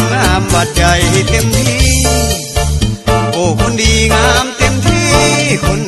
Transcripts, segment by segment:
ำงามบาดใจเต็มที่ โอ้คนดีงามเต็มที่คน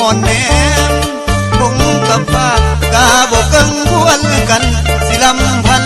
อ่อนแนมบงกับฟ้ากาบกังควรกัน สิลำพัน